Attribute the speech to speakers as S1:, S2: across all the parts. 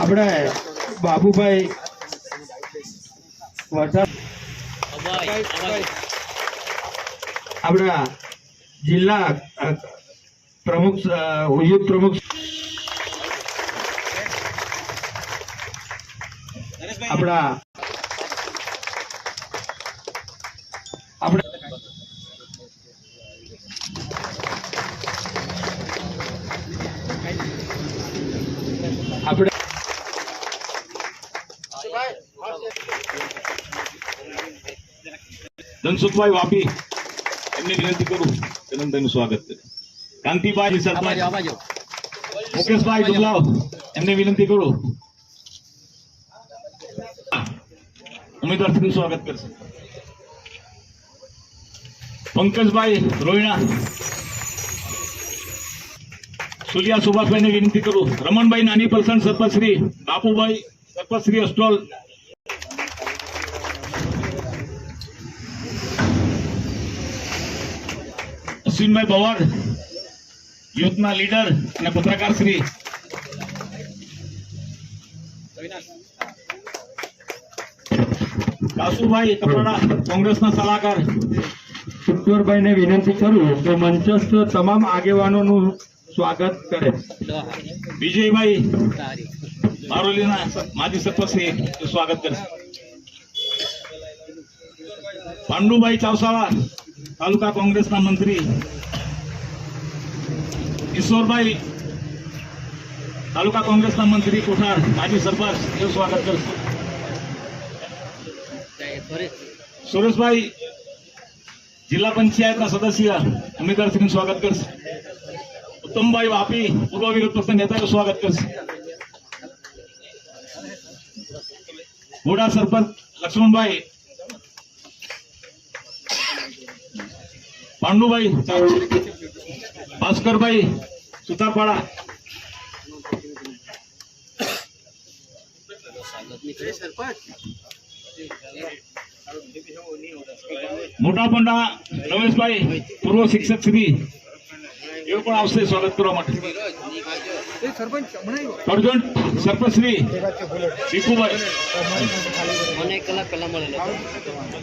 S1: આપણે બાબુભાઈ વરસાદ આપણા જિલ્લા પ્રમુખ યુથ પ્રમુખ આપણા આપણે
S2: ધનસુખભાઈ વાપી એમની વિનંતી કરું જન્મદિનનું સ્વાગત કરે કાંતિભાઈ સરપંચ મુકેશભાઈ દુબલાવ એમને વિનંતી કરું. ઉમેદવારશ્રીનું સ્વાગત કરશે. પંકજભાઈ રોહિણા સુલિયા સુભાષભાઈને વિનંતી કરું. રમણભાઈ નાની પરસન સરપંચશ્રી બાપુભાઈ સરપંચશ્રી અસ્ટોલ અશ્વિનભાઈ પવાર યુથના લીડર અને પત્રકાર શ્રી. કાસુભાઈ કપરાડા કોંગ્રેસના સલાહકાર.
S1: ઈશ્વરભાઈને વિનંતી કરું કે મંચસ્થ તમામ આગેવાનોનું સ્વાગત કરે.
S2: વિજયભાઈ બારોલીના માજી સરપંચ સ્વાગત કરે. પાંડુભાઈ ચાવસાવા તાલુકા કોંગ્રેસના મંત્રી ઈશ્વરભાઈ તાલુકા કોંગ્રેસના મંત્રી કોઠાર, માજી સરપંચ, એનું સ્વાગત કરશે. સુરેશભાઈ, જિલ્લા પંચાયતના સદસ્ય, ઉમેદવારશ્રીનું સ્વાગત કરશે. ઉત્તમભાઈ વાપી, પૂર્વ વિરોધ પક્ષના નેતાનું સ્વાગત કરશે. ઘોડા સરપંચ લક્ષ્મણભાઈ પાંડુભાઈ ભાસ્કરભાઈ સુતારપાડા મોટા પંડા રમેશભાઈ પૂર્વ શિક્ષક શ્રી એઓ પણ આવશે સ્વાગત કરવા માટે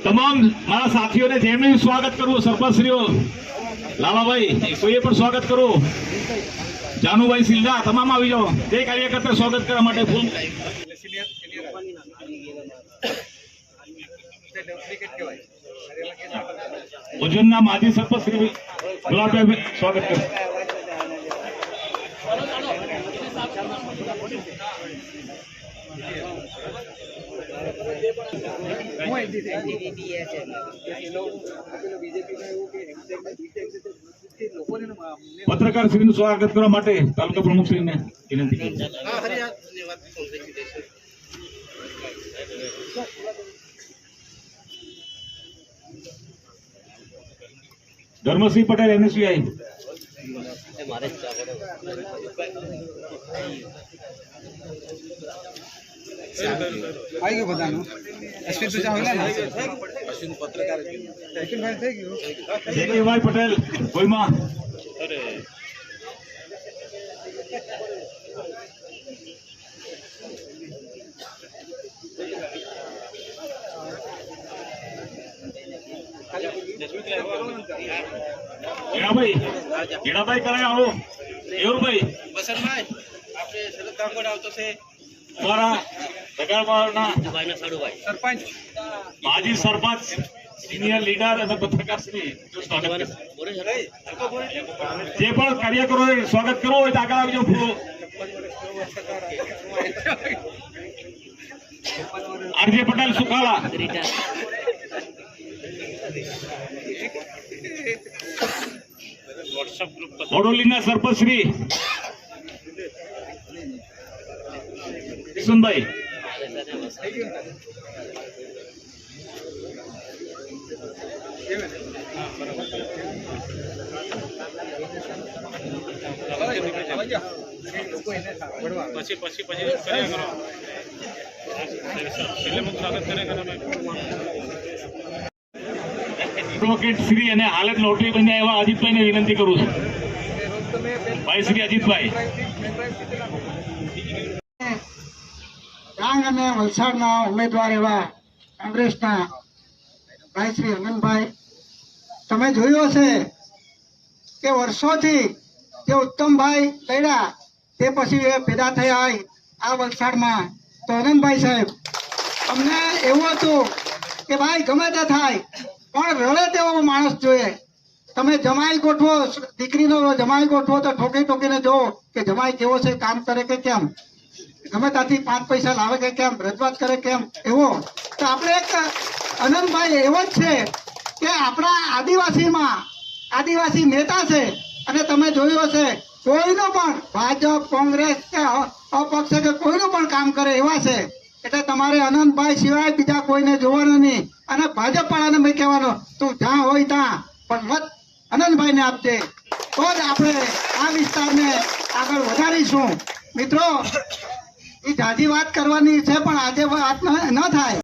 S2: તમામ મારા સાથીઓને જેમણે સ્વાગત કરવું સરપંચશ્રીઓ લાલાભાઈ કોઈએ પણ સ્વાગત કરવું જાનુભાઈ સિલ્લા તમામ આવી જાઓ. તે કાર્યકર્તા સ્વાગત કરવા માટે ફૂલ. ભોજનના માજી સરપંચ શ્રી ગુલાબભાઈ સ્વાગત કરે. પત્રકાર શ્રીનું સ્વાગત કરવા માટે તાલુકા પ્રમુખ શ્રીને વિનંતી ધર્મસિંહ પટેલ એનએસયુઆઈ.
S3: મારે જ જવા
S4: આવી ગયું બધાનું? અશ્વિન તો ચાલે ને અશ્વિન પત્રકાર અશ્વિનભાઈ થઈ ગયું?
S2: જયદેવભાઈ પટેલ કોઈમાં હીરાભાઈ હીરાભાઈ કરે આવો. એવુભાઈ
S4: વસંતભાઈ આપણે શરદ ગાંગોડ આવતો છે.
S2: અમારા બગાડવાળાના
S4: સરપંચ.
S2: માજી સરપંચ સિનિયર લીડર અને પત્રકાર શ્રી સ્વાગત કરશે.
S3: બોલે છે
S2: જે પણ કાર્યકરો સ્વાગત કરવું હોય તો આગળ આવી જાઓ પૂરો. આરજે પટેલ સુખાલા.
S3: રિટાયર
S2: બોડોલીના સરપંચ શ્રી કિશનભાઈ
S5: પછી પછી પછી કર્યા કરો એટલે મુખ સ્વાગત કર્યા કરો
S2: એડવોકેટ શ્રી અને હાલત લોટરી બન્યા એવા અજીતભાઈને વિનંતી કરું છું. ભાઈ શ્રી અજીતભાઈ.
S6: ડાંગ અને વલસાડના ઉમેદવાર એવા કોંગ્રેસના ભાઈ શ્રી અનંતભાઈ, તમે જોયું હશે કે વર્ષોથી જે ઉત્તમભાઈ લડ્યા તે પછી એ પેદા થયા આ વલસાડમાં. તો અનંતભાઈ સાહેબ, અમને એવું હતું કે ભાઈ ગમે તે થાય પણ રડે તેવો માણસ જોઈએ. તમે જમાઈ ગોઠવો, દીકરીનો જમાઈ ગોઠવો તો ઠોકી ઠોકીને જોવો કે જમાઈ કેવો છે, કામ કરે કે કેમ? ગમે ત્યાંથી પાંચ પૈસા લાવે કે કેમ? રજૂઆત કરે કેમ? એવો. તો આપણે એક આનંદભાઈ એવો જ છે કે આપણા આદિવાસીમાં આદિવાસી નેતા છે અને તમે જોયું હશે, કોઈનો પણ ભાજપ, કોંગ્રેસ કે અપક્ષ કે કોઈનું પણ કામ કરે એવા છે. એટલે તમારે અનંતભાઈ સિવાય બીજા કોઈને જોવાનું નહીં. અને ભાજપ વાળાને મેં કહેવાનું, તું જ્યાં હોય ત્યાં, પણ મત અનંતભાઈને આપજે. તો જ આપણે આ વિસ્તારને આગળ વધારીશું. મિત્રો એ જાજી વાત કરવાની છે, પણ આજે વાત ન થાય.